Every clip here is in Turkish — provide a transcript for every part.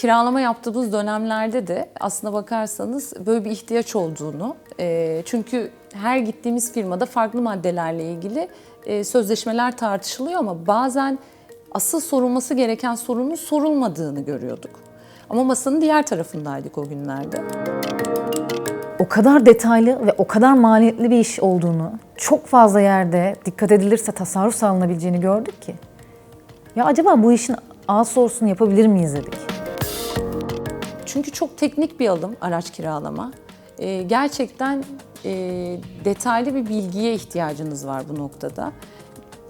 kiralama yaptığımız dönemlerde de aslına bakarsanız böyle bir ihtiyaç olduğunu, e, çünkü her gittiğimiz firmada farklı maddelerle ilgili e, sözleşmeler tartışılıyor ama bazen asıl sorulması gereken sorunun sorulmadığını görüyorduk. Ama masanın diğer tarafındaydık o günlerde. o kadar detaylı ve o kadar maliyetli bir iş olduğunu, çok fazla yerde dikkat edilirse tasarruf sağlanabileceğini gördük ki. Ya acaba bu işin outsource'unu yapabilir miyiz dedik. Çünkü çok teknik bir alım araç kiralama. Ee, gerçekten e, detaylı bir bilgiye ihtiyacınız var bu noktada.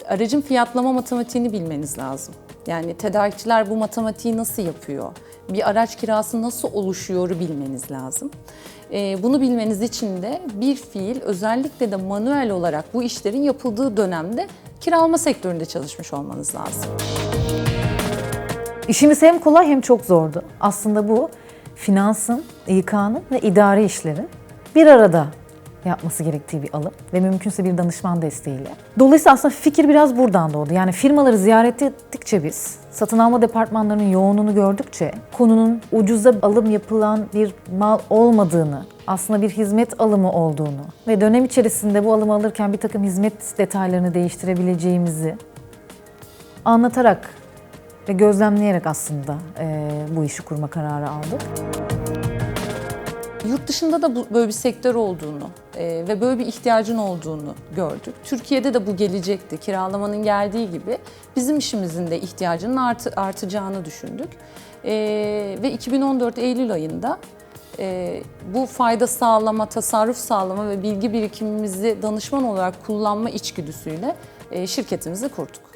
Aracın fiyatlama matematiğini bilmeniz lazım. Yani tedarikçiler bu matematiği nasıl yapıyor? Bir araç kirası nasıl oluşuyoru bilmeniz lazım. Ee, bunu bilmeniz için de bir fiil özellikle de manuel olarak bu işlerin yapıldığı dönemde kiralama sektöründe çalışmış olmanız lazım. İşimiz hem kolay hem çok zordu. Aslında bu finansın, İK'nın ve idari işlerin bir arada yapması gerektiği bir alım ve mümkünse bir danışman desteğiyle. Dolayısıyla aslında fikir biraz buradan doğdu. Yani firmaları ziyaret ettikçe biz, satın alma departmanlarının yoğunluğunu gördükçe konunun ucuza alım yapılan bir mal olmadığını, aslında bir hizmet alımı olduğunu ve dönem içerisinde bu alımı alırken bir takım hizmet detaylarını değiştirebileceğimizi anlatarak ve gözlemleyerek aslında eee, bu işi kurma kararı aldık. Yurt dışında da bu, böyle bir sektör olduğunu e, ve böyle bir ihtiyacın olduğunu gördük. Türkiye'de de bu gelecekti. Kiralamanın geldiği gibi bizim işimizin de ihtiyacının artı, artacağını düşündük. E, ve 2014 Eylül ayında e, bu fayda sağlama, tasarruf sağlama ve bilgi birikimimizi danışman olarak kullanma içgüdüsüyle e, şirketimizi kurduk.